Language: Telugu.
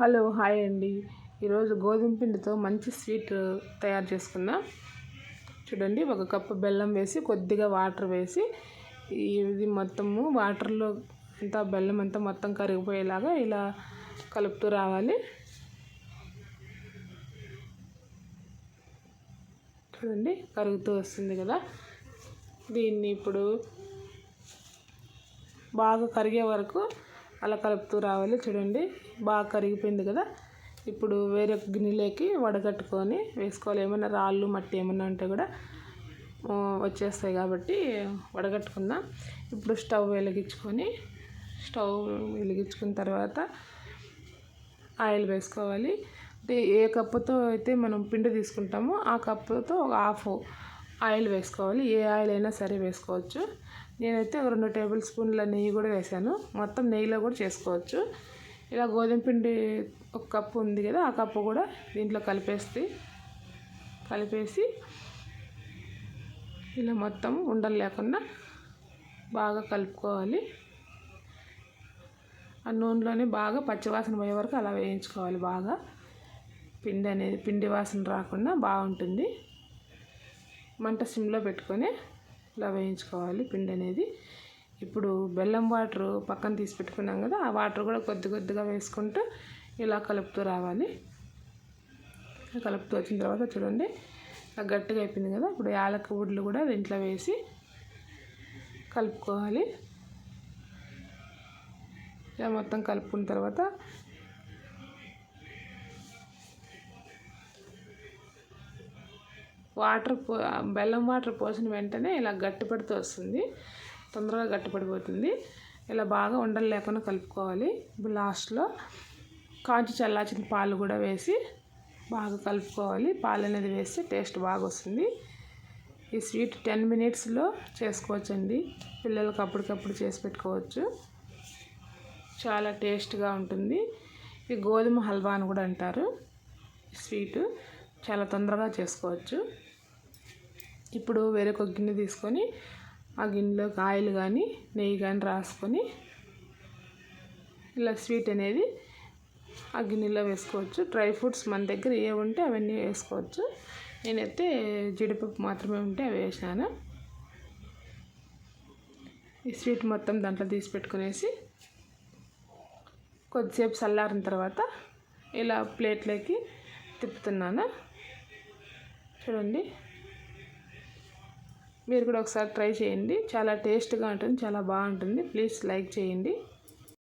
హలో హాయ్ అండి. ఈరోజు గోధుమ పిండితో మంచి స్వీట్ తయారు చేసుకుందాం. చూడండి ఒక కప్పు బెల్లం వేసి కొద్దిగా వాటర్ వేసి ఇది మొత్తము వాటర్లో అంతా బెల్లం అంతా మొత్తం కరిగిపోయేలాగా ఇలా కలుపుతూ రావాలి. చూడండి కరుగుతూ వస్తుంది కదా. దీన్ని ఇప్పుడు బాగా కరిగే వరకు అలా కలుపుతూ రావాలి చూడండి. బాగా కరిగిపోయింది కదా. ఇప్పుడు వేరే గిన్నెలోకి వడగట్టుకొని వేసుకోవాలి. ఏమైనా రాళ్ళు మట్టి ఏమైనా ఉంటే కూడా వచ్చేస్తాయి కాబట్టి వడగట్టుకుందాం. ఇప్పుడు స్టవ్ వెలిగించుకొని స్టవ్ వెలిగించుకున్న తర్వాత ఆయిల్ వేసుకోవాలి. అంటే ఏ కప్పుతో అయితే మనం పిండి తీసుకుంటామో ఆ కప్పుతో ఒక హాఫ్ ఆయిల్ వేసుకోవాలి. ఏ ఆయిల్ అయినా సరే వేసుకోవచ్చు. నేనైతే ఒక రెండు టేబుల్ స్పూన్ల నెయ్యి కూడా వేసాను. మొత్తం నెయ్యిలో కూడా చేసుకోవచ్చు. ఇలా గోధుమ పిండి ఒక కప్పు ఉంది కదా ఆ కప్పు కూడా దీంట్లో కలిపేస్తే కలిపేసి ఇలా మొత్తం ఉండలు లేకుండా బాగా కలుపుకోవాలి. ఆ నూనెలోనే బాగా పచ్చివాసన పోయే వరకు అలా వేయించుకోవాలి బాగా. పిండి అనేది పిండి వాసన రాకుండా బాగుంటుంది. మంట సిమ్లో పెట్టుకొని ఇలా వేయించుకోవాలి. పిండి అనేది ఇప్పుడు బెల్లం వాటర్ పక్కన తీసి పెట్టుకున్నాం కదా ఆ వాటర్ కూడా కొద్ది కొద్దిగా వేసుకుంటూ ఇలా కలుపుతూ రావాలి. కలుపుతూ వచ్చిన తర్వాత చూడండి గట్టిగా అయిపోయింది కదా ఇప్పుడు యాలక వుడ్లు కూడా దీంట్లో వేసి కలుపుకోవాలి. ఇలా మొత్తం కలుపుకున్న తర్వాత వాటర్ పో బెల్లం వాటర్ పోసిన వెంటనే ఇలా గట్టిపడుతూ వస్తుంది. తొందరగా గట్టిపడిపోతుంది. ఇలా బాగా ఉండలు లేకుండా కలుపుకోవాలి. ఇప్పుడు లాస్ట్లో కాంచి చల్లార్చిన పాలు కూడా వేసి బాగా కలుపుకోవాలి. పాలు అనేది వేస్తే టేస్ట్ బాగా వస్తుంది. ఈ స్వీట్ టెన్ మినిట్స్లో చేసుకోవచ్చండి. పిల్లలకు అప్పటికప్పుడు చేసి పెట్టుకోవచ్చు. చాలా టేస్ట్గా ఉంటుంది. ఈ గోధుమ హల్వా అని కూడా అంటారు. స్వీటు చాలా తొందరగా చేసుకోవచ్చు. ఇప్పుడు వేరొక గిన్నె తీసుకొని ఆ గిన్నెలోకి ఆయిల్ కానీ నెయ్యి కానీ రాసుకొని ఇలా స్వీట్ అనేది ఆ గిన్నెలో వేసుకోవచ్చు. డ్రై ఫ్రూట్స్ మన దగ్గర ఏ ఉంటే అవన్నీ వేసుకోవచ్చు. నేనైతే జీడిపప్పు మాత్రమే ఉంటే అవి వేసాను ఈ స్వీట్ మొత్తం దాంట్లో తీసి పెట్టుకునేసి కొద్దిసేపు చల్లారిన తర్వాత ఇలా ప్లేట్లోకి తిప్పుతున్నాను. చూడండి. మీరు కూడా ఒకసారి ట్రై చేయండి. చాలా టేస్ట్గా ఉంటుంది చాలా బాగుంటుంది. ప్లీజ్ లైక్ చేయండి.